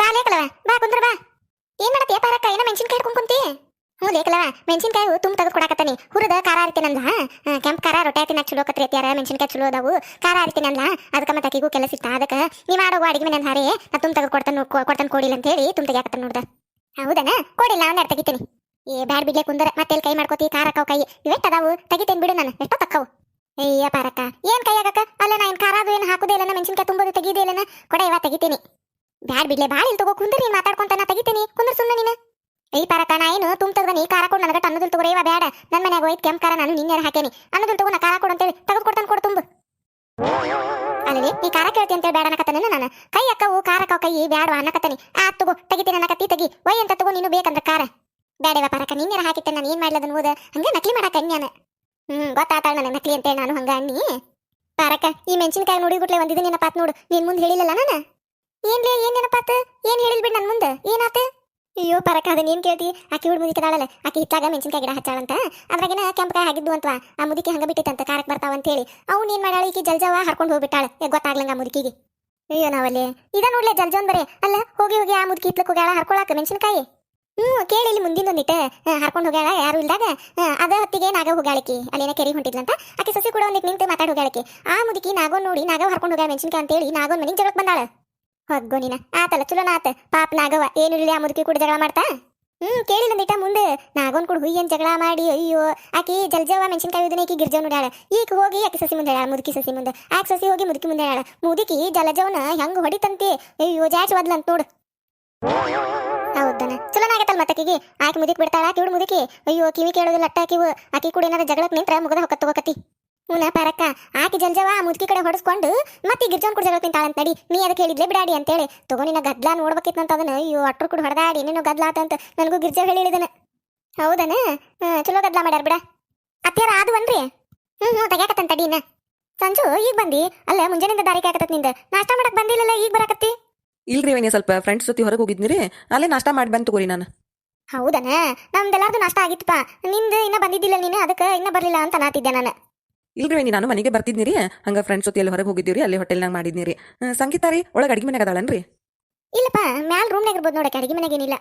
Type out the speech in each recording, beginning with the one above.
ಬಾ ಲೇಕಲವ ಬಾ ಕುಂದ್ರ ಬಾ. ಏನ್ ಮಾಡತ್ತೀಯ ಪಾರಕ್ಕ, ಏನ ಮೆಣಸಿನ್ಕಾಯಿ ಹಿಡ್ಕೊಂಡ್ ಕುಂತಿ ಹ್ಞೂ ಲೇಕಲವ ಮೆಣಸಿನ್ಕಾಯಿ ತುಂಬ ತೆಗೆದು ಕೊಡಕತ್ತಾನಿ. ಹುರಿದ ಖಾರ ಅರಿತೀನಿ ಅಂದ ಕೆಂಪ್ ಖಾರ ರೊಟ್ಟಿ ತಿನ್ನಕ್ ಚಲೋ ಕತ್ರಿ ಅತ್ಯಾರ, ಮೆಣಸಿನ್ಕಾಯಿ ಚಲೋ ಅದಾವು, ಖಾರ ಅರಿತೀನಿ ಅಂದ ಅದಕ್ಕೆ ಮತ್ತೆ ಅಕ್ಕಿಗೂ ಕೆಲಸ ಇತ್ತ, ಅದಕ್ಕೆ ನೀ ಆಡೋ ಅಡಿಗೆ ಮನೆ ಹಾರಿ ನಾ ತುಂಬ ತೆಗೆದು ಕೊಡ್ತಾನೆ ಕೊಡ್ತಾನೆ ಕೊಡಿಲ್ಲ ಅಂತ ಹೇಳಿ ತುಂಬ ತೆಗಿಯಾಕತ್ತಾನ ನೋಡ್ದ. ಹೌದನ? ಕೊಡಿಲ್ಲ ಒಂದೆರಡು ತೆಗಿತೀನಿ? ಏ, ಬ್ಯಾಡ್ ಬಿಡ್ಲೆ ಕುಂದರ, ಮತ್ತೆ ಕೈ ಮಾಡ್ಕೋತಿ? ಖಾರ ಅಕ್ಕಾವ್ ಕೈ. ಇವೆಟ್ ಅದಾವು? ತೆಗಿತೇನೆ ಬಿಡು ನಾನು ಎಷ್ಟೋ ತಕ್ಕವು ಅಯ್ಯ ಪಾರಕ್ಕ, ಏನ್ ಕೈ ಆಗಕ್ಕ? ಅಲ್ಲ ನಾ ಏನ್ ಖಾರ ಅದು ಏನು ಹಾಕುದೇ ಇಲ್ಲ ಮೆಣಸಿನ್ಕಾಯಿ ತುಂಬೋದು, ತೆಗಿದೇ ಇಲ್ಲ ಕೊಡ ಇವ ತೆಗಿತೀನಿ. ಬ್ಯಾಡ್ ಬಿಡ್ಲೆ, ಬಾಳ ಇಲ್ಲಿ ತಗೋ, ಕುಂದ್ರಿ ನೀನ್ ಮಾತಾಡ್ಕೊಂತ ಕುಂದ್ರ ಸುಮ್ಮನೆ ನೀನು. ಐ ಪರಕ, ನಾ ಏನು ತುಮ್ ತೆಗ್ದ ನೀ ಕಾರ ನನಗೆ ಅನ್ನೋದಿಲ್ ತಗೋರಿ, ಇವ ಬ್ಯಾಡ. ನನ್ನ ಮನ್ಯಾಗ ಹೋಯ್ತು ಕೆಂಪ್ ಕಾರ ನಾನು ನಿನ್ನೆ ಹಾಕೇನಿ. ಅನ್ನದು ತಗೋ, ನಾ ಕಾರ ಕೊಡು ಅಂತೇಳಿ ತೆಗೆದು ಕೊಡ್ತಾನೆ ಕೊಡು ತುಂಬ. ಅಲ್ಲಿ ನೀ ಖಾರ ಕೇಳ್ತಿ ಅಂತೇಳಿ ಬೇಡ ಅನ್ನಕತ್ತಾನೇನು ನಾನು? ಕೈ ಅಕ್ಕವು ಕಾರ ಅಕ್ಕವು ಕೈ ಬ್ಯಾಡ ಅನ್ನಕತ್ತಾನಿ. ಆ, ತಗೋ, ತೆಗಿತೀನಿ ಅನ್ನಕತ್ತಿ, ತೆಗಿ. ಒಯ್ ಅಂತ ತಗೋ, ನೀನು ಬೇಕಂದ್ರೆ ಕಾರ ಬ್ಯಾಡವ ಪರಕ, ನಿನ್ನೆ ಹಾಕಿತ್ತೆ ನಾನು ಏನ್ ಮಾಡ್ಲದನ್ ಓದ? ಹಂಗ ನಕಲಿ ಮಾಡಕ್ಕ ಅನ್ಯಾನ ಹ್ಮ್, ಗೊತ್ತಾತಾಳ ನನಗೆ ನಕಲಿ ಅಂತೇಳಿ ನಾನು ಹಂಗ ಅನ್ನಿ. ಪಾರಕ, ಈ ಮೆಣಸಿನಕಾಯಿ ನೋಡಿ ಬಿಟ್ಲೆ ನಿನ್ನ ಪಾತ್ ನೋಡು. ನೀನ್ ಮುಂದೆ ಹೇಳಿಲ್ಲಲ್ಲ ನಾನು? ಏನ್ಲೇ ಏನ್ ನೆನಪಾತ? ಏನ್ ಹೇಳಿಲ್ ಬಿಡ್ ನನ್ ಮುಂದೆ? ಏನಾತ? ಅಯ್ಯೋ ಪರಕ ಅದನ್ನ ಏನ್ ಕೇಳ್ತಿ. ಆಕಿ ಹುಡ್ ಮುದಿಕದಾಳಲ್ಲ ಆಕಿ ಹಿತ್ತಾಗ ಮೆಣಸಿನಕಾಯಿ ಗಿಡ ಹಚ್ಚಾಳಂತ. ಅದ್ರಾಗಿನ ಕೆಂಪಕಾಯಿ ಆಗಿದ್ದು ಅಂತವಾ. ಆ ಮುದುಕಿ ಹಂಗ ಬಿಟ್ಟಿತ್ತಂತ ಕಾರಕ್ ಬರ್ತಾವ ಅಂತ ಹೇಳಿ ಅವ್ ಏನ್ ಮಾಡಾಳ ಈಕಿ ಜಲ್ಜವ ಹರ್ಕೊಂಡು ಹೋಗ್ಬಿಟ್ಟಾಳ. ಗೊತ್ತಾಗ್ಲಂಗ ಆ ಮುದುಕಿಗೆ. ಅಯ್ಯೋ, ನಾವಲ್ಲಿ. ಇದ ನೋಡ್ಲೆ ಜಲ್ಜೋನ್ ಬರೇ. ಅಲ್ಲ, ಹೋಗಿ ಹೋಗಿ ಆ ಮುದುಕಿ ಇತ್ಲಕ್ ಹೋಗ್ಯಾಳ? ಹರ್ಕೊಳಕ ಮೆಣಸಿನಕಾಯಿ? ಹ್ಮ್, ಕೇಳಿ ಇಲ್ಲಿ ಮುಂದಿನ ಒಂದಿಟ್ಟ ಹರ್ಕೊಂಡು ಹೋಗ್ಯಾಳ? ಯಾರು ಇಲ್ದಾಗ? ಅದ ಹೊತ್ತಿಗೆ ನಾಗ ಹೋಗ್ಯಾಳಕಿ. ಅಲ್ಲಿನ ಕೆರಿ ಹೊಂಟಿದ್ಲಂತ. ಆಕಿ ಸಸಿ ಕೂಡ ಒಂದಿಟ್ಟು ನಿಂತು ಮಾತಾಡಿ ಹೋಗ್ಯಾಳಕಿ. ಆ ಮುದುಕಿ ನಾಗೋ ನೋಡಿ ನಾಗ ಹರ್ಕೊಂಡು ಹೋಗ್ಯಾಳ ಮೆಣಸಿನಕಾಯಿ ಅಂತೇಳಿ ನಾಗೋನ್ ಮನಿಗ್ ಜಗಳಕ್ ಬಂದಾಳ. ಹೊಗ್ಗೋ ನೀನ. ಆತಲ್ಲ ಚಲೋ ಆತ. ಪಾಪ ನಾಗವ ಏನು ಇಲ್ಲ ಆ ಮುದುಕಿ ಕೂಡ ಜಗಳ ಮಾಡ್ತಾ? ಹ್ಮ್, ಕೇಳಿ ಒಂದಿಟ ಮುಂದೆ. ನಾಗೋನ್ ಕೂಡ ಹುಯ್ಯನ್ ಜಗಳ ಮಾಡಿ, ಅಯ್ಯೋ. ಆಕಿ ಜಲ್ಜವ ಮೆಣಸಿನಕಾಯಿ ಇದನ್ನ ಈಕಿ ಗಿರ್ಜವ್ ನೋಡ್ಯಾಳ. ಈಗ ಹೋಗಿ ಆಕಿ ಸಸಿ ಮುಂದೆ ಹೇಳ ಮುದುಕಿ ಸಸಿ ಮುಂದೆ. ಆಕಿ ಸಸಿ ಹೋಗಿ ಮುದುಕಿ ಮುಂದೆ ಹೇಳ ಮುದುಕಿ ಜಲಜವನ ಹೆಂಗ್ ಹೊಡಿತಂತಿ? ಅಯ್ಯೋ, ಜಾಚ್ ಒದ್ಲಂತ ನೋಡು. ಹೌದನ. ಚಲೋ ಆಗತ್ತಲ್ಲ ಮತ್ತೆ ಆಕಿಗೆ? ಆಕಿ ಮುದುಕಿ ಬಿಡ್ತಾಳ, ಆಕಿ ಮುದುಕಿ. ಅಯ್ಯೋ, ಕಿವಿ ಕೇಳೋದಿಲ್ಲ ಅಟ್ಟ ಆಕಿ ಕೂಡ ಏನಾರ ಜಗಳಕ್ ನಿಂತ್ರ ಮುಗದ ಹೊಕ್ಕ ತಗೋಕತಿ ಹ್ಞೂ ಪರಕ್ಕ ಆಕೆ ಜಲ್ಜವ ಆ ಮುದುಕಿ ಕಡೆ ಹೊಡೆಸ್ಕೊಂಡು ಮತ್ತೆ ಗಿರ್ಜನ್ ಕೂಡ ಜಗಳ ಅಂತ ನಡಿ ನೀ ಅದಕ್ಕೆ ಹೇಳಿದ್ಲೆ ಬಿಡಾಡಿ ಅಂತೇಳಿ. ತಗೋ ನಿನ್ನ ಗದ್ಲ ಅಂತ ಅದನ್ನ. ಅಯ್ಯೋ ಅಟ್ರು ಕೂಡ ಹೊಡೆದಾಡಿ. ನೀನು ಗದ್ಲ ಆತಂತ ನನಗೂ ಗಿರ್ಜಾ ಹೇಳಿ ಹೇಳಿದನ. ಹೌದನ? ಚಲೋ ಗದ್ಲ ಮಾಡ್ಯಾರ ಬಿಡ. ಅತ್ಯಾರ ಆದುವನ್ರಿ ಹ್ಞೂ ಹ್ಞೂ ತೆಗ್ಯಾಕತ್ತಂತ ತಡಿ ಇನ್ನ. ಸಂಜು ಈಗ ಬಂದಿ? ಅಲ್ಲ ಮುಂಜಾನೆಯಿಂದ ದಾರಿ ಕಾಕತ್ತ ನಿಂದ. ನಾಷ್ಟ ಮಾಡಕ್ ಬಂದಿಲ್ಲಲ್ಲ ಈಗ ಬರಕತ್ತಿ? ಇಲ್ರಿ ಅವನಿ ಸ್ವಲ್ಪ ಫ್ರೆಂಡ್ಸ್ ಜೊತೆ ಹೊರಗೆ ಹೋಗಿದ್ನಿರಿ ಅಲ್ಲೇ ನಾಷ್ಟ ಮಾಡಿ ಬಂದು ತಗೋರಿ ನಾನು. ಹೌದನ? ನಮ್ದೆಲ್ಲಾರ್ದು ನಾಷ್ಟ ಆಗಿತ್ತಪ್ಪ. ನಿಂದು ಇನ್ನ ಬಂದಿದ್ದಿಲ್ಲ ನೀನು ಅದಕ್ಕೆ ಇನ್ನ ಬರ್ಲಿಲ್ಲ ಅಂತ ನಾತಿದ್ದೆ ನಾನು. ಇಲ್ರಿ ನೀ ನಾನು ಮನೆಗೆ ಬರ್ತಿದ್ನಿರಿ. ಹಂಗ ಫ್ರೆಂಡ್ಸ್ ಜೊತೆ ಅಲ್ಲಿ ಹೊರಗೆ ಹೋಗಿದ್ದೀವಿ ಅಲ್ಲಿ ಹೋಟೆಲ್ನಾಗ ಮಾಡಿದ್ನಿ ರೀ ಸಂಗೀತ ರೀ ಒಳಗೆ ಅಡಿಗೆ ಮನೆಗೆ ಅದಾಳನ್ರಿ? ಇಲ್ಲಪ್ಪ ಮ್ಯಾಲ್ ರೂಮ್ನಾಗ ಇರ್ಬೋದು ನೋಡಕ್ಕೆ ಅಡಿಗೆ ಮನೆಗೆ ಏನಿಲ್ಲ.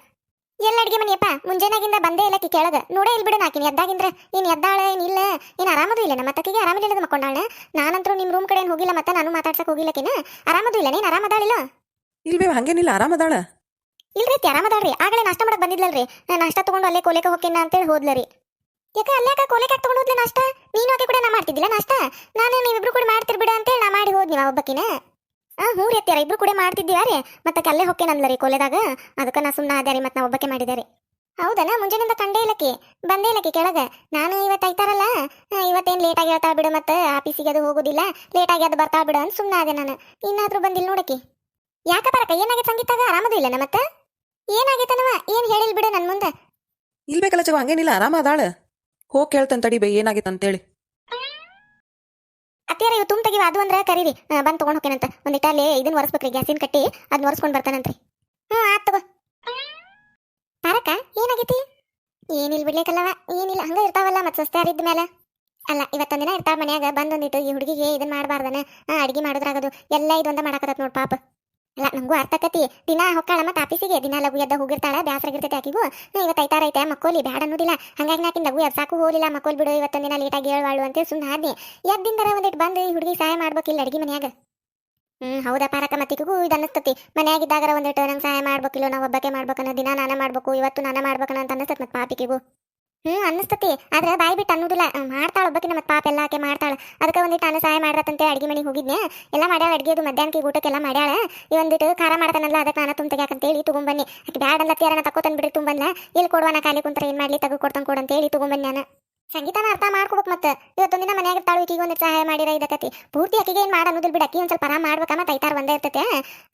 ಎಲ್ಲ ಅಡಿಗೆ ಮನೆಯಪ್ಪ ಮುಂಜಾನಾಗಿಂದ ಬಂದೇ ಇಲ್ಲಕ್ಕೆ ಕೇಳದ ನೋಡೇ ಇಲ್ಲಿ ಬಿಡ ನಾಕಿನಿ ಎದ್ದಾಗಿಂದ್ರ. ಏನ್ ಎದ್ದಾಳ ಏನಿಲ್ಲ ಇಲ್ಲ? ಏನ್ ಆರಾಮದು ಇಲ್ಲ ನಮ್ಮ ತಕ್ಕಿಗೆ ಆರಾಮಿಲ್ಲದ ಮಕ್ಕೊಂಡಾಳ ನಾನಂತರೂ ನಿಮ್ ರೂಮ್ ಕಡೆ ಹೋಗಿಲ್ಲ ಮತ್ತೆ ನಾನು ಮಾತಾಡ್ಸಕ್ ಹೋಗಿಲ್ಲಕಿನ ಆರಾಮದು ಇಲ್ಲ ನೀನ್ ಆರಾಮದಾಳಿಲ್ಲ ಇಲ್ವೇ ಹಂಗೇನಿಲ್ಲ ಆರಾಮದಾಳ ಇಲ್ರಿ ಆರಾಮದಾಳ್ರಿ ಆಗಲೇ ನಾಷ್ಟ ಮಾಡಕ್ಕೆ ಬಂದಿದ್ಲಲ್ರಿ. ನಾ ನಾಷ್ಟ ತಗೊಂಡು ಅಲ್ಲೇ ಕೋಲೇಕ ಹೋಗ್ತೀನಿ ಅಂತೇಳಿ ಹೋದ್ಲರಿ. ಯಾಕ ಅಲ್ಲಾಕ ಕೋಲೆಕ ತಗೊಂಡು ಹೋದ್ಲೆ ನಾಷ್ಟ? ನೀನು ಆಕೆ ಕೂಡ ನಾ ಮಾಡ್ತಿದ್ದಿಲ್ಲ ನಾಷ್ಟ? ನಾನು ನೀವಿಬ್ರು ಕೂಡ ಮಾಡ್ತಿರ್ ಬಿಡ ಅಂತೇಳಿ ನಾ ಮಾಡಿ ಹೋದ್ನಿ ಒಬ್ಬಕಿನ. ಆ, ಹ್ಞೂ ರೀ ಅತ್ತಿಯಾರ, ಇಬ್ರು ಕೂಡ ಮಾಡ್ತಿದ್ದೀವಾರಿ ಮತ್ತೆ ಅಲ್ಲೇ ಹೊಕ್ಕೇನ್ ರೀ ಕೋಲೆದಾಗ? ಅದಕ್ಕೆ ನಾ ಸುಮ್ಮನೆ ಆದ್ಯಾರಿ ಮತ್ತೆ ನಾ ಒಬ್ಬಕ್ಕೆ ಮಾಡಿದಾರೆ ಹೌದನಾ ಮುಂಜಾನೆಯಿಂದ ಕಂಡೇ ಇಲ್ಲಕಿ ಬಂದೇ ಇಲ್ಲಕಿ ಕೆಳಗೆ. ನಾನು ಇವತ್ತು ಐತಾರಲ್ಲ? ಇವತ್ತೇನ್ ಲೇಟ್ ಆಗಿ ಹೇಳ್ತಾಳ ಬಿಡು ಮತ್ತೆ ಆಫೀಸಿಗೆ ಅದು ಹೋಗೋದಿಲ್ಲ. ಲೇಟ್ ಆಗಿ ಅದು ಬರ್ತಾ ಬಿಡು ಅಂತ ಸುಮ್ಮನೆ ಆದೆ ನಾನು. ಇನ್ನಾದ್ರೂ ಬಂದಿಲ್ಲ ನೋಡಕಿ ಯಾಕ ಬರಕ ಏನಾಗೈತೆ ಸಂಗೀತಾಗ? ಆರಾಮದು ಇಲ್ಲ ಮತ್ತೆ? ಏನಾಗೈತನವ ಏನು ಹೇಳಿಲ್ ಬಿಡು ನನ್ ಮುಂದೆ? ಇಲ್ಬೇಕಲ್ಲ ಚವ ಹಂಗೇನಿಲ್ಲ ಆರಾಮದಾಳ ಹೋಗಿ ಕೇಳ್ತಾನೆ ತಡಿ ಬೈ, ಏನಾಗಿತ್ತು ಅಂತೇಳಿ. ಅತ್ಯಾರ ಇವ್ ತುಂಬ ತೆಗಿವ, ಅದು ಅಂದ್ರೆ ಕರೀರಿ. ಬಂದು ತಗೊಂಡ್ ಹೋಗ್ತೇನಂತ ಒಂದಿಟ್ಟ ಅಲ್ಲಿ ಇದನ್ನ ಒರೆಸ್ಬೇಕ್ರಿ, ಗ್ಯಾಸಿನ ಕಟ್ಟಿ ಅದನ್ನ ಒರೆಸ್ಕೊಂಡು ಬರ್ತಾನಂತ್ರಿ ಹ್ಞೂ ಆತ್ ತಗೋ. ಏನಾಗೈತಿ? ಏನಿಲ್ಲ ಬಿಡ್ಲಿಕ್ಕಲ್ಲವ ಏನಿಲ್ಲ, ಹಂಗ ಇರ್ತಾವಲ್ಲ ಮತ್ತೆ ಸಸ್ತೆ ಹರಿದ ಮೇಲೆ ಅಲ್ಲ ಇವತ್ತೊಂದಿನ ಇರ್ತಾವ ಮನ್ಯಾಗ ಬಂದೊಂದಿತ್ತು ಈ ಹುಡುಗಿಗೆ ಇದನ್ನ ಮಾಡಬಾರ್ದನ. ಅಡಿಗೆ ಮಾಡೋದ್ರಾಗದು. ಎಲ್ಲ ಇದೊಂದ ಮಾಡಾಕತ್ತ ನೋಡ್ ಪಾಪ. ಅಲ್ಲ ನಂಗೂ ಅರ್ಥ ಆಕತಿ. ದಿನ ಹೊಕ್ಕಾಳ ಮತ್ತೆ ಆಫೀಸಿಗೆ ದಿನ ಲಘು ಎದ್ದ ಹೋಗಿರ್ತಾಳ ಬ್ಯಾಸರಾಗಿರ್ತೈತೆ ಆಕಿಗೂ. ಇವತ್ತು ಐತಾರೈತೆ ಮಕ್ಕೋಲಿ ಬ್ಯಾಡ ಅನ್ನೋದಿಲ್ಲ. ಹಂಗಾಗಿ ನಾಕಿನ ಲಘು ಎದ್ ಸಾಕು ಹೋಲಿಲ್ಲ ಮಕ್ಕೋಲ್ ಬಿಡು ಇವತ್ತೊಂದಿನ ಲೇಟಾಗಿ ಹೇಳ್ವಾಳು ಅಂತ ಸುಮ್ಮನೆ ಆದ್ನಿ. ಎದ್ದಿಂದರ ಒಂದಿಟ್ಟು ಬಂದು ಈ ಹುಡುಗಿ ಸಹಾಯ ಮಾಡ್ಬೇಕಿಲ್ಲ ಅಡಿಗೆ ಮನ್ಯಾಗ. ಹ್ಮ್, ಹೌದಾ ಪಾರಕ ಮತ್ತಿಗೂ ಇದು ಅನ್ನಸ್ತತಿ. ಮನ್ಯಾಗಿದ್ದಾಗರ ಒಂದಿಟ್ಟು ನಂಗೆ ಸಹಾಯ ಮಾಡ್ಬೇಕಿಲ್ಲ ನಾವು ಒಬ್ಬಕ್ಕೆ ಮಾಡ್ಬೇಕನ್ನ ದಿನ ನಾನೇ ಮಾಡ್ಬೇಕು, ಇವತ್ತು ನಾನ ಮಾಡ್ಬೇಕನ್ನ ಅಂತ ಅನ್ನಸ್ತತ್ ಮತ್ತೆ ಪಾಪಿಗಿಗೂ ಹ್ಮ್, ಅನ್ನಿಸ್ತತಿ. ಆದ್ರೆ ಬಾಯಿ ಬಿಟ್ಟು ಅನ್ನೋದಿಲ್ಲ. ಮಾಡ್ತಾಳ ಒಬ್ಬಕಿನ ಮತ್ತೆ ಪಾಪ ಎಲ್ಲ ಆಕೆ ಮಾಡ್ತಾಳ. ಅದಕ್ಕೆ ಒಂದಿಟ್ಟು ಅನ್ನ ಸಹಾಯ ಮಾಡ್ರತ್ತಂತೆ ಅಡಿಗೆ ಮನೆಗೆ ಹೋಗಿದ್ನೆ ಎಲ್ಲ ಮಾಡ್ಯಾಳ ಅಡಿಗೆ ಅದು ಮಧ್ಯಾಹ್ನಕ್ಕೆ ಊಟಕ್ಕೆಲ್ಲ ಮಾಡ್ಯಾಳ. ಈ ಒಂದಿಟ್ಟು ಖಾರ ಮಾಡ್ತಾನಲ್ಲ ಅದಕ್ಕೆ ನಾನು ತುಂಬ ತೆಗ್ಯಾಕಂತೇಳಿ ತೊಗೊಂಬನ್ನಿ. ಆಕೆ ಬ್ಯಾಡ ಅಲ್ಲತ್ಯಾರ ನಾ ತಕೋತನ್ ಬಿಡ್ರಿ ತುಂಬಂದ್ಲ ಎಲ್ಲಿ ಕೊಡುವ, ನಾ ಖಾಲಿ ಕುಂತ್ರ ಏನ್ ಮಾಡ್ಲಿ, ತಗೋ ಕೊಡ್ತಾನ ಕೊಡಂತೇಳಿ ತೊಗೊಂಬನ್ನಿ ನಾನು. ಸಂಗೀತನ ಅರ್ಥ ಮಾಡ್ಕೋಬೇಕು ಮತ್ತೆ. ಇವತ್ತೊಂದಿನ ಮನೆಯಾಗ ಇರ್ತಾಳು ಇಕ್ಕಿಗೆ ಒಂದು ಸಹಾಯ ಮಾಡಿರ ಇದಕ್ಕತಿ ಪೂರ್ತಿ ಅಕ್ಕಿಗೆ ಏನ್ ಮಾಡ ಅನ್ನೋದಿಲ್ಲ ಬಿಡು ಅಕ್ಕಿ ಒಂದ್ ಸ್ವಲ್ಪ ಆರಾಮ ಮಾಡ್ಬೇಕ ಮತ್ತೆ ಐತಾರ ಒಂದೇ ಇರ್ತತೆ.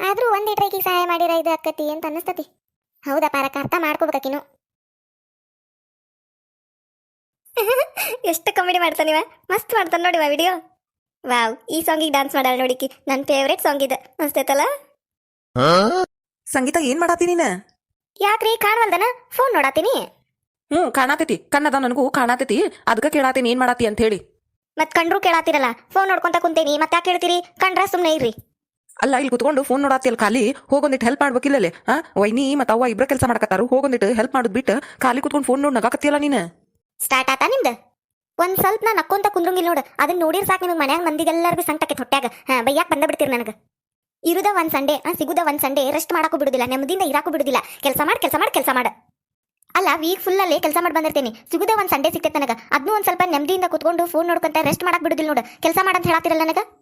ಆದ್ರೂ ಒಂದಿಟ್ರೆ ಇಕ್ಕಿಗೆ ಸಹಾಯ ಮಾಡಿರ ಇದು ಅಕ್ಕತಿ ಅಂತ ಅನ್ನಿಸ್ತತಿ. ಹೌದಾ ಪಾರಕ್ಕ, ಅರ್ಥ ಮಾಡ್ಕೋಬೇಕಿನ್ನು ಎಷ್ಟು ಕಾಮಿಡಿ ಮಾಡ್ತಾನಿವ ಮಸ್ತ್ ಮಾಡ್ತಾನೆ ನೋಡಿವ ವಿಡಿಯೋ ವಾವ್ ಈ ಸಾಂಗಿಗೆ ಡಾನ್ಸ್ ಮಾಡಾಳ ನೋಡಿಕಿ ನನ್ನ ಫೇವ್ರೇಟ್ ಸಾಂಗ್ ಇದೆ. ಮಸ್ತ್ ಐತಲ್ಲ ಸಂಗೀತ ಏನ್ ಮಾಡಾತಿ ನೀನ? ಯಾಕ್ರಿ? ಕಾಣವಲ್ದನ? ಫೋನ್ ನೋಡಾತೀನಿ? ಹ್ಞೂ ಕಾಣಾತೈತಿ. ಕಣ್ಣದ ನನಗೂ ಕಾಣಾತೈತಿ. ಅದಕ್ಕೆ ಕೇಳಾತೀನಿ ಏನ್ ಮಾಡಾತಿ ಅಂತ ಹೇಳಿ ಮತ್ ಕಂಡ್ರು ಕೇಳಾತಿರಲ್ಲ. ಫೋನ್ ನೋಡ್ಕೊಂತ ಕುಂತೇನಿ. ಮತ್ತೆ ಯಾಕೆ ಹೇಳ್ತೀರಿ? ಕಂಡ್ರ ಸುಮ್ಮನೆ ಇರ್ರಿ. ಅಲ್ಲ ಇಲ್ಲಿ ಕುತ್ಕೊಂಡು ಫೋನ್ ನೋಡಾತಿ ಅಲ್ಲಿ ಖಾಲಿ. ಹೋಗೊಂದಿಟ್ಟು ಹೆಲ್ಪ್ ಮಾಡ್ಬೇಕಿಲ್ಲಲ್ಲೇ ಹಾ ವೈನಿ ಮತ್ತು ಅವ್ವ ಇಬ್ರ ಕೆಲಸ ಮಾಡಕತ್ತಾರು. ಹೋಗೊಂದಿಟ್ಟು ಹೆಲ್ಪ್ ಮಾಡೋದು ಬಿಟ್ಟು ಖಾಲಿ ಕುತ್ಕೊಂಡು ಫೋನ್ ನೋಡಿ ನಗಾಕತ್ತಿಯಲ್ಲ ನೀನು. ಸ್ಟಾರ್ಟ್ ಆತಾ ನಿಮ್ದು? ಒಂದ್ ಸ್ವಲ್ಪ ನಾ ನಕ್ಕೊಂತ ಕುಂದ್ರಂಗಿಲ್ಲ ನೋಡು. ಅದನ್ನ ನೋಡಿರ್ ಸಾಕು ನಿಮಗೆ ಮನ್ಯಾಗ ಮಂದಿಗೆಲ್ಲರಿಗೂ ಸಂಕಟಕ್ಕೆ ಹೊಟ್ಟ್ಯಾಗ ಹಾ, ಬೈಯಾಕ್ ಬಂದ ಬಿಡ್ತೀರಿ ನನಗೆ. ಇರುದ ಒಂದ್ ಸಂಡೇ ಸಿಗುದ ಒಂದ್ ಸಂಡೇ ರೆಸ್ಟ್ ಮಾಡಕ್ಕೂ ಬಿಡುದಿಲ್ಲ ನೆಮ್ಮದಿಯಿಂದ ಇರಾಕು ಬಿಡುದಿಲ್ಲ. ಕೆಲಸ ಮಾಡಿ ಕೆಲಸ ಮಾಡಿ, ಕೆಲಸ ಮಾಡ. ಅಲ್ಲ ವೀಕ್ ಫುಲ್ ಅಲ್ಲೇ ಕೆಲಸ ಮಾಡಿ ಬಂದಿರ್ತೀನಿ. ಸಿಗುದ ಒಂದ್ ಸಂಡೇ ಸಿಕ್ತೈತೆ ನನಗೆ. ಅದನ್ನೂ ಒಂದ್ ಸ್ವಲ್ಪ ನೆಮ್ಮದಿಯಿಂದ ಕುತ್ಕೊಂಡು ಫೋನ್ ನೋಡ್ಕೊಂತ ರೆಸ್ಟ್ ಮಾಡಕ್ ಬಿಡುದಿಲ್ಲ ನೋಡು. ಕೆಲಸ ಮಾಡಂತ ಹೇಳತ್ತಿರಲ್ಲ ನನಗೆ?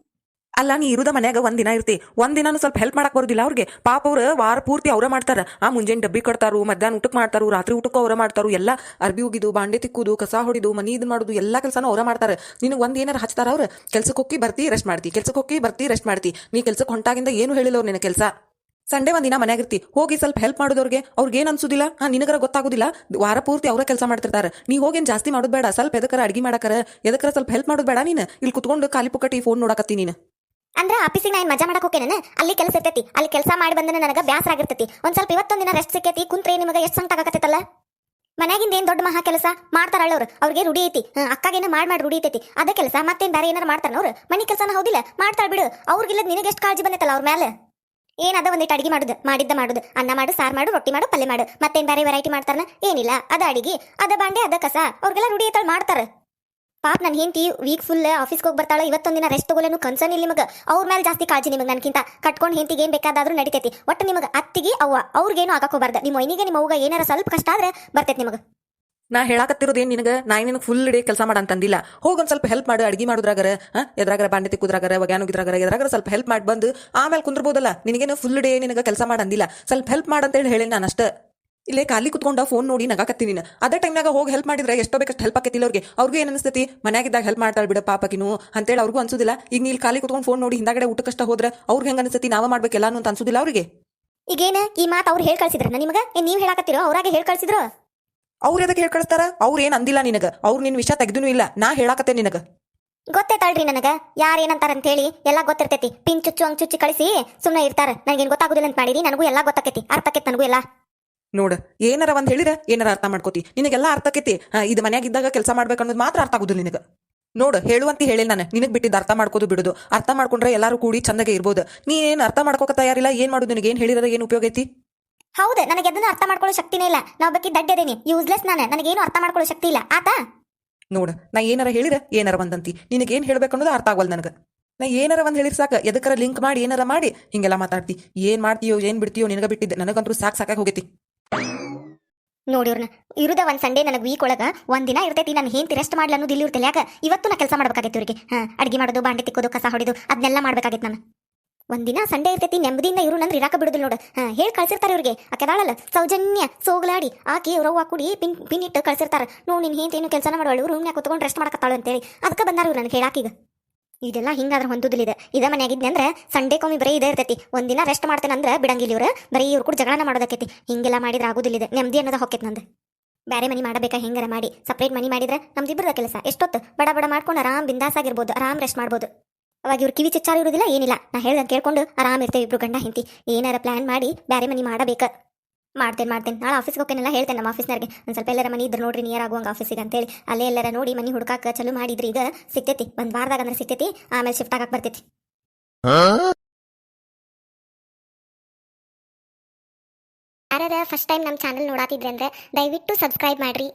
ಅಲ್ಲ, ನೀ ಇರುದ ಮನ್ಯಾಗ ಒಂದ್ ದಿನ ಇರ್ತಿ. ಒಂದ್ ದಿನಾನು ಸ್ವಲ್ಪ ಹೆಲ್ಪ್ ಮಾಡಕ್ ಬರುದಿಲ್ಲ ಅವ್ರಿಗೆ. ಪಾಪ ಅವ್ರ ವಾರ ಪೂರ್ತಿ ಅವ್ರ ಮಾಡ್ತಾರ. ಆ, ಮುಂಜಾನೆ ಡಬ್ಬಿ ಕಟ್ತಾರು, ಮಧ್ಯಾಹ್ನ ಊಟಕ್ಕೆ ಮಾಡ್ತಾರು, ರಾತ್ರಿ ಊಟಕ್ಕೆ ಅವ್ರ ಮಾಡ್ತಾರು. ಎಲ್ಲ ಅರ್ಬಿ ಉಗಿದು, ಬಾಂಡೆ ತಿಕ್ಕುದು, ಕಸ ಹೊಡಿದು, ಮನಿ ಇದು ಮಾಡುದು, ಎಲ್ಲಾ ಕೆಲಸನೂ ಅವ್ರ ಮಾಡ್ತಾರೆ. ನಿನಗೆ ಒಂದ್ ಏನಾರ ಹಚ್ತಾರ ಅವ್ರ ಕೆಲ್ಸಕ್ಕೆ ಹೋಗಿ ಬರ್ತಿ ರೆಸ್ಟ್ ಮಾಡ್ತಿ. ಕೆಲ್ಸಕ್ಕೆ ಹೋಗಿ ಬರ್ತಿ ರೆಸ್ಟ್ ಮಾಡ್ತಿ. ನೀ ಕೆಲ್ಸಕ್ಕೆ ಹೊಂಟಾಗಿಂದ ಏನು ಹೇಳಿಲ್ಲ ಅವ್ರು ನಿನ್ನ ಕೆಲಸ? ಸಂಡೇ ಒಂದಿನ ಮನ್ಯಾಗ ಇರ್ತಿ. ಹೋಗಿ ಸ್ವಲ್ಪ ಹೆಲ್ಪ್ ಮಾಡೋದವ್ರಿಗೆ ಅವ್ರಿಗೆ. ಏನ್ ಅನ್ಸುದಿಲ್ಲ? ಹಾ ನಿನಗರ ಗೊತ್ತಾಗುದಿಲ್ಲ? ವಾರ ಪೂರ್ತಿ ಅವ್ರ ಕೆಲಸ ಮಾಡ್ತಿರ್ತಾರೆ. ನೀ ಹೋಗೇನ್ ಜಾಸ್ತಿ ಮಾಡೋದ್ ಬೇಡ. ಸ್ವಲ್ಪ ಎದಕ್ಕರ ಅಡಿಗೆ ಮಾಡಕರ ಎದಕ್ಕರ ಸ್ವಲ್ಪ ಹೆಲ್ಪ್ ಮಾಡೋದ್ ಬೇಡ ನೀನು. ಇಲ್ಲಿ ಕುತ್ಕೊಂಡು ಖಾಲಿ ಪುಕ್ಕಟಿ ಫೋನ್ ನೋಡಕತ್ತಿ ನೀನು. ಅಂದ್ರೆ ಆಫೀಸಿಗೆ ನಾನು ಮಜಾ ಮಾಡಕ್ ಹೋಗ್ತೇನೆ ಅಲ್ಲಿ ಕೆಲಸ ಇರ್ತೈತಿ, ಅಲ್ಲಿ ಕೆಲಸ ಮಾಡಿ ಬಂದ್ರೆ ನನಗೆ ಬ್ಯಾಸರ ಆಗಿರ್ತೈತಿ. ಒಂದ್ ಸ್ವಲ್ಪ ಇವತ್ತೊಂದ್ ದಿನ ರೆಸ್ಟ್ ಸಿಕ್ಕೈತಿ, ಕುಂತ್ರೆ ನಿಮಗೆ ಎಷ್ಟು ಸಂಕಟ ಆಗತ್ತೈತಲ್ಲ ಮನ್ಯಾಗಿಂದ ಏನ್ ದೊಡ್ಡ ಮಹಾ ಕೆಲಸ? ಮಾಡ್ತಾರ ಅಳ್ಳವ್ರು ಅವ್ರಿಗೆ ರೂಢಿ ಐತಿ. ಅಕ್ಕಾಗೇನ ಮಾಡಿ ಮಾಡಿ ರೂಢಿ ಐತಿ ಅದ ಕೆಲಸ, ಮತ್ತೇನ್ ಬೇರೆ ಏನಾರ ಮಾಡ್ತಾರ ಅವ್ರು? ಮನಿ ಕೆಲಸನ ಹೌದಿಲ್ಲ, ಮಾಡ್ತಾಳ ಬಿಡು. ಅವ್ರಿಗಿಲ್ಲದ ನಿನಗೆ ಎಷ್ಟು ಕಾಳಜಿ ಬಂದೈತಲ್ಲ ಅವ್ರ ಮೇಲೆ ಏನದ ಒಂದಿಟ್ಟು ಅಡಿಗೆ ಮಾಡುದು, ಮಾಡಿದ್ದ ಮಾಡುದು. ಅನ್ನ ಮಾಡು, ಸಾರು ಮಾಡು, ರೊಟ್ಟಿ ಮಾಡು, ಪಲ್ಯ ಮಾಡು. ಮತ್ತೇನ್ ಬೇರೆ ವೆರೈಟಿ ಮಾಡ್ತಾರನ? ಏನಿಲ್ಲ, ಅದ ಅಡಿಗೆ, ಅದ ಬಾಂಡೆ, ಅದ ಕಸ. ಅವ್ರಿಗೆಲ್ಲ ರೂಢಿ ಐತಳ ಮಾಡ್ತಾರ. ಪಾಪ ನನ್ನ ಹೆಂಡತಿ ವೀಕ್ ಫುಲ್ ಆಫೀಸ್ಗೆ ಹೋಗಿ ಬರ್ತಾಳ ಇವತ್ತೊಂದಿನ ರೆಸ್ಟ್ ತಗೋಲೇನು ಕನ್ಸರ್ನ್ ಇಲ್ಲಿ ನಿಮಗೆ. ಅವ್ರ ಮೇಲೆ ಜಾಸ್ತಿ ಕಾಳಜಿ ನಿಮಗೆ ನನ್ಕಿಂತ. ಕಟ್ಕೊಂಡು ಹೆಂಡತಿಗೆ ಏನು ಬೇಕಾದ್ರೂ ನಡಿತೈತಿ. ಒಟ್ಟು ನಿಮಗೆ ಅತ್ತಿಗೆ, ಅವ್ವ, ಅವ್ರಿಗೇನು ಹೋಗ್ಬಾರ್ದು. ನಿಮ್ಮ ಒಯ್ನಿಗೆ ನಿಮ್ಮ ಅವ್ಗ ಏನಾರ ಸ್ವಲ್ಪ ಕಷ್ಟ ಆದ್ರೆ ಬರ್ತೈತಿ ನಿಮಗೆ. ನಾ ಹೇಳಾಕತ್ತಿರೋದೇನು ನಿನಗೆ? ನಾ ನಿನಗೆ ಫುಲ್ ಡೇ ಕೆಲಸ ಮಾಡ ಅಂತಂದಿಲ್ಲ ಹೋಗಿ ಒಂದ್ ಸ್ವಲ್ಪ ಹೆಲ್ಪ್ ಮಾಡು, ಅಡಿಗೆ ಮಾಡೋದ್ರಾಗರ ಎದ್ರಾಗ ಎದ್ರಾಗರ ಬಾಂಡೆ ತಿಕ್ಕುದ್ರಾಗರ ಒಗ್ಯಾನುಗಿದ್ರಾಗರ ಎದ್ರಾಗರ ಸ್ವಲ್ಪ ಹೆಲ್ಪ್ ಮಾಡಿ ಬಂದು, ಆಮೇಲೆ ಕುಂದ್ರಬೋದಲ್ಲ. ನಿನಗೇನು ಫುಲ್ ಡೇ ನಿನಗ ಕೆಲಸ ಮಾಡಂದಿಲ್ಲ ಸ್ವಲ್ಪ ಹೆಲ್ಪ್ ಮಾಡಂತೇಳಿ ಹೇಳಿ ನಾನು ಅಷ್ಟೇ. ಇಲ್ಲೇ ಖಾಲಿ ಕುತ್ಕೊಂಡು ಫೋನ್ ನೋಡಿ ನಗಾಕತ್ತೀನಿ ನೀನು. ಅದೇ ಟೈಮ್ನಾಗ ಹೋಗಿ ಹೆಲ್ಪ್ ಮಾಡಿದ್ರೆ ಎಷ್ಟೋ ಬೇಕಷ್ಟು ಹೆಲ್ಪ್ ಆಕೈತಿಲ್ಲ ಅವ್ರಿಗೆ ಅವ್ರಿಗೂ ಏನು ಅನಿಸ್ತೈತಿ? ಮನ್ಯಾಗಿದ್ದಾಗ ಹೆಲ್ಪ್ ಮಾಡ್ತಾಳೆ ಬಿಡ ಪಾಪಕಿನು ಅಂತೇಳಿ ಅವ್ರಿಗೂ ಅನ್ಸುದಿಲ್ಲ. ಈಗ ನೀ ಇಲ್ಲಿ ಖಾಲಿ ಕುತ್ಕೊಂಡು ಫೋನ್ ನೋಡಿ ಹಿಂದಾಗಡೆ ಊಟಕ್ಕಷ್ಟ ಹೋದ್ರೆ ಅವ್ರಿಗೆ ಹೆಂಗ ಅನಿಸ್ತೈತಿ ನಾವ ಮಾಡ್ಬೇಕೆಲ್ಲ ಅಂತ ಅನ್ಸುದಿಲ್ಲ ಅವ್ರಿಗೆ? ಈಗೇನು ಈ ಮಾತು ಅವ್ರು ಹೇಳಿ ಕಳ್ಸಿದ್ರ ನಿಮಗೆ? ಏ ನೀವು ಹೇಳಾಕತ್ತೀರೋ ಅವ್ರಾಗೆ ಹೇಳಿ ಕಳ್ಸಿದ್ರು? ಅವ್ರು ಎದಕ್ಕೆ ಹೇಳಿ ಕಳಿಸ್ತಾರ? ಅವ್ರು ಏನು ಅಂದಿಲ್ಲ ನಿನಗೆ? ಅವ್ರು ನಿನ್ನ ವಿಷಯ ತೆಗ್ದೂ ಇಲ್ಲ. ನಾ ಹೇಳಾಕತ್ತೆ ನಿನಗ? ಗೊತ್ತೈತಲ್ರಿ ನನಗ. ಯಾರು ಏನಂತಾರ ಅಂತ ಹೇಳಿ ಎಲ್ಲ ಗೊತ್ತಿರ್ತೈತಿ. ಪಿನ್ ಚುಚ್ಚು ಹಂಗ್ ಚುಚ್ಚಿ ಕಳಿಸಿ ಸುಮ್ಮನೆ ಇರ್ತಾರ. ನನಗೇನು ಗೊತ್ತಾಗುದಿಲ್ಲ ಅಂತ ಮಾಡಿರಿ. ನನಗೂ ಎಲ್ಲ ಗೊತ್ತಾಕೈತಿ. ಅರ್ಥ ಆಕೈತಿ ನನಗೂ ಎಲ್ಲ. ನೋಡ ಏನಾರ ಒಂದ್ ಹೇಳಿರ ಏನಾರ ಅರ್ಥ ಮಾಡ್ಕೋತಿ. ನಿನಗೆಲ್ಲ ಅರ್ಥ ಆಕೈತಿ. ಇದು ಮನ್ಯಾಗ ಇದ್ದಾಗ ಕೆಲಸ ಮಾಡ್ಬೇಕು ಅನ್ನೋದು ಮಾತ್ರ ಅರ್ಥ ಆಗುದಿಲ್ಲ ನಿನಗ. ನೋಡು ಹೇಳುವಂತ ಹೇಳಿಲ್ಲ ನಾನು. ನಿನಗ್ ಬಿಟ್ಟಿದ್ದು ಅರ್ಥ ಮಾಡ್ಕೋದು ಬಿಡುದು. ಅರ್ಥ ಮಾಡ್ಕೊಂಡ್ರೆ ಎಲ್ಲಾರು ಕೂಡಿ ಚಂದಗೆ ಇರ್ಬೋದು. ನೀನೇನು ಏನ್ ಅರ್ಥ ಮಾಡ್ಕೋಕ ತಯಾರಿಲ್ಲ? ಏನ್ ಮಾಡೋದು? ನಿನಗೆ ಏನು ಹೇಳಿರೋದ? ಏನು ಉಪಯೋಗ ಐತಿ? ಹೌದು ನನಗೆ ಅದನ್ನ ಅರ್ಥ ಮಾಡ್ಕೊಳ್ಳೋ ಶಕ್ತಿನೇ ಇಲ್ಲ. ನಾವು ಬಗ್ಗೆ ದಡ್ಡದೇನಿ ಯೂಸ್ಲೆಸ್ ನಾನು. ನನಗೇನು ಅರ್ಥ ಮಾಡ್ಕೊಳ್ಳೋ ಶಕ್ತಿ ಇಲ್ಲ. ಆತ? ನೋಡು ನಾ ಏನಾರ ಹೇಳಿರ ಏನಾರ ಒಂದಂತಿ. ನಿನಗೆ ಏನು ಹೇಳ್ಬೇಕು ಅನ್ನೋದು ಅರ್ಥ ಆಗವಲ್ ನನಗ. ನಾ ಏನಾರ ಒಂದ್ ಹೇಳಿರ್ ಸಾಕ. ಎದಕ್ಕರ ಲಿಂಕ್ ಮಾಡಿ ಏನಾರ ಮಾಡಿ ಹಿಂಗೆಲ್ಲ ಮಾತಾಡ್ತಿ. ಏನ್ ಮಾಡ್ತೀಯೋ ಏನ್ ಬಿಡ್ತೀಯೋ ನಿನಗ ಬಿಟ್ಟಿದ್ದೆ. ನನಗಂತೂ ಸಾಕು ಸಾಕಾಗಿ ಹೋಗೈತಿ. ನೋಡಿವ್ರನ್ನ ಇರುದ ಒಂದ್ ಸಂಡೇ ನನಗೆ ವೀಕ್ ಒಳಗ ಒಂದಿನ ದಿನ ಇರ್ತೈತಿ, ನಾನು ಹೇಂತಿ ರೆಸ್ಟ್ ಮಾಡ್ಲ ಅನ್ನೋದು ಇಲ್ಲಿ ಇರ್ತಲ್ಲ ಯಾಕ? ಇವತ್ತು ನಾ ಕೆಲಸ ಮಾಡ್ಬೇಕಾಗಿತ್ತು ಇವ್ರಿಗೆ. ಹಾ, ಅಡಿಗೆ ಮಾಡೋದು, ಬಾಂಡೆ ತಿಕ್ಕೋದು, ಕಸ ಹೊಡೆದು ಅದನ್ನೆಲ್ಲ ಮಾಡ್ಬೇಕಾಗಿತ್ತು ನಾನು. ಒಂದಿನ ಸಂಡೇ ಇರ್ತೈತಿ, ನೆಮ್ಮದಿಯಿಂದ ಇರು ನಂದ್ರೆ ಇರಾಕ ಬಿಡುದಿಲ್ಲ ನೋಡು. ಹಾ, ಹೇಳಿ ಕಳ್ಸಿರ್ತಾರೆ ಇವ್ರಿಗೆ. ಅಕೆದಾಳಲ್ಲ ಸೌಜನ್ಯ, ಸೋಗ್ಲಾಡಿ, ಆಕೆ ರವ್ವ ಕುಡಿ, ಪಿನ್ ಪಿನ್ ಇಟ್ಟು ಕಳ್ಸಿರ್ತಾರೆ. ನೋ ನಿನ್ ಏನು ಕೆಲಸ ಮಾಡೋಳು ರೂಮ್ನ್ಯಾಗ ಕುತ್ಕೊಂಡು ರೆಸ್ಟ್ ಮಾಡಕತ್ತಾಳು ಅಂತೇಳಿ. ಅದಕ್ಕೆ ಬಂದಾರ ಇವ್ರು ನನಗೆ ಹೇಳಾಕೀಗ ಇದೆಲ್ಲ ಹಿಂಗಾದ್ರೆ ಹೊಂದುದಿಲ್ಲ ಇದೆ ಮನೆಯಾಗಿದ್ನೆ ಅಂದ್ರೆ ಸಂಡೇ ಕೊಮ್ಮಿ ಬರೀ ಇದೇ ಇರ್ತೈತಿ. ಒಂದಿನ ರೆಸ್ಟ್ ಮಾಡ್ತೇನೆ ಅಂದ್ರೆ ಬಿಡಂಗಿಲ್ಲ ಇವ್ರು. ಬರೀ ಇವ್ರ ಕೂಡ ಜಗಳನ ಮಾಡೋದಕ್ಕೈತಿ. ಹಿಂಗೆಲ್ಲ ಮಾಡಿದ್ರೆ ಆಗುದಿಲ್ಲ ನೆಮ್ಮದಿ ಅನ್ನೋದು ಹೊಕ್ಕೈತಿ ನಂದು. ಬೇರೆ ಮನಿ ಮಾಡಬೇಕಾ ಹೆಂಗಾರ ಮಾಡಿ. ಸಪ್ರೇಟ್ ಮನಿ ಮಾಡಿದ್ರೆ ನಮ್ದಿಬ್ಬರದ ಕೆಲಸ. ಎಷ್ಟೊತ್ತು? ಬಡ ಬಡ ಮಾಡ್ಕೊಂಡು ಆರಾಮ್ ಬಿಂದಾಸ್ ಆಗಿರ್ಬೋದು. ಆರಾಮ್ ರೆಸ್ಟ್ ಮಾಡ್ಬೋದು. ಅವಾಗ ಇವ್ರು ಕಿವಿ ಚಿಚ್ಚಾರು ಇರೋದಿಲ್ಲ, ಏನಿಲ್ಲ. ನಾ ಹೇಳ್ದಂಗೆ ಕೇಳ್ಕೊಂಡು ಆರಾಮ್ ಇರ್ತೇವೆ ಇಬ್ರು ಗಂಡ ಹಿಂತಿ ಏನಾರ ಪ್ಲಾನ್ ಮಾಡಿ ಬೇರೆ ಮನಿ ಮಾಡಬೇಕ. ಮಾಡ್ತೇನೆ ಮಾಡ್ತೇನೆ. ನಾಳೆ ಆಫೀಸ್ಗೆ ಹೋಗ್ತೇನೆಲ್ಲ, ಹೇಳ್ತೇನೆ ನಮ್ಮ ಆಫೀಸ್ನಾಗೆ ಒಂದು ಸ್ವಲ್ಪ ಎಲ್ಲರ ಮನಿ ಇದ್ರೆ ನೋಡ್ರಿ ನಿಯರ್ ಆಗುವಂಗೆ ಆಫೀಸಿಗೆ ಅಂತೇಳಿ. ಅಲ್ಲೇ ಎಲ್ಲರ ನೋಡಿ ಮನಿ ಹುಡುಕಾಕ ಚಲೋ ಮಾಡಿದ್ರಿ. ಈಗ ಸಿಗ್ತೈತಿ, ಒಂದು ವಾರದಾಗ ಅಂದ್ರೆ ಸಿಗ್ತೈತಿ, ಆಮೇಲೆ ಶಿಫ್ಟ್ ಆಗಕ್ಕೆ ಬರ್ತೈತಿ. ಯಾರ್ಯಾರ ಫಸ್ಟ್ ಟೈಮ್ ನಮ್ಮ ಚಾನಲ್ ನೋಡಾತಿದ್ರೆ ಅಂದ್ರೆ ದಯವಿಟ್ಟು ಸಬ್ಸ್ಕ್ರೈಬ್ ಮಾಡ್ರಿ.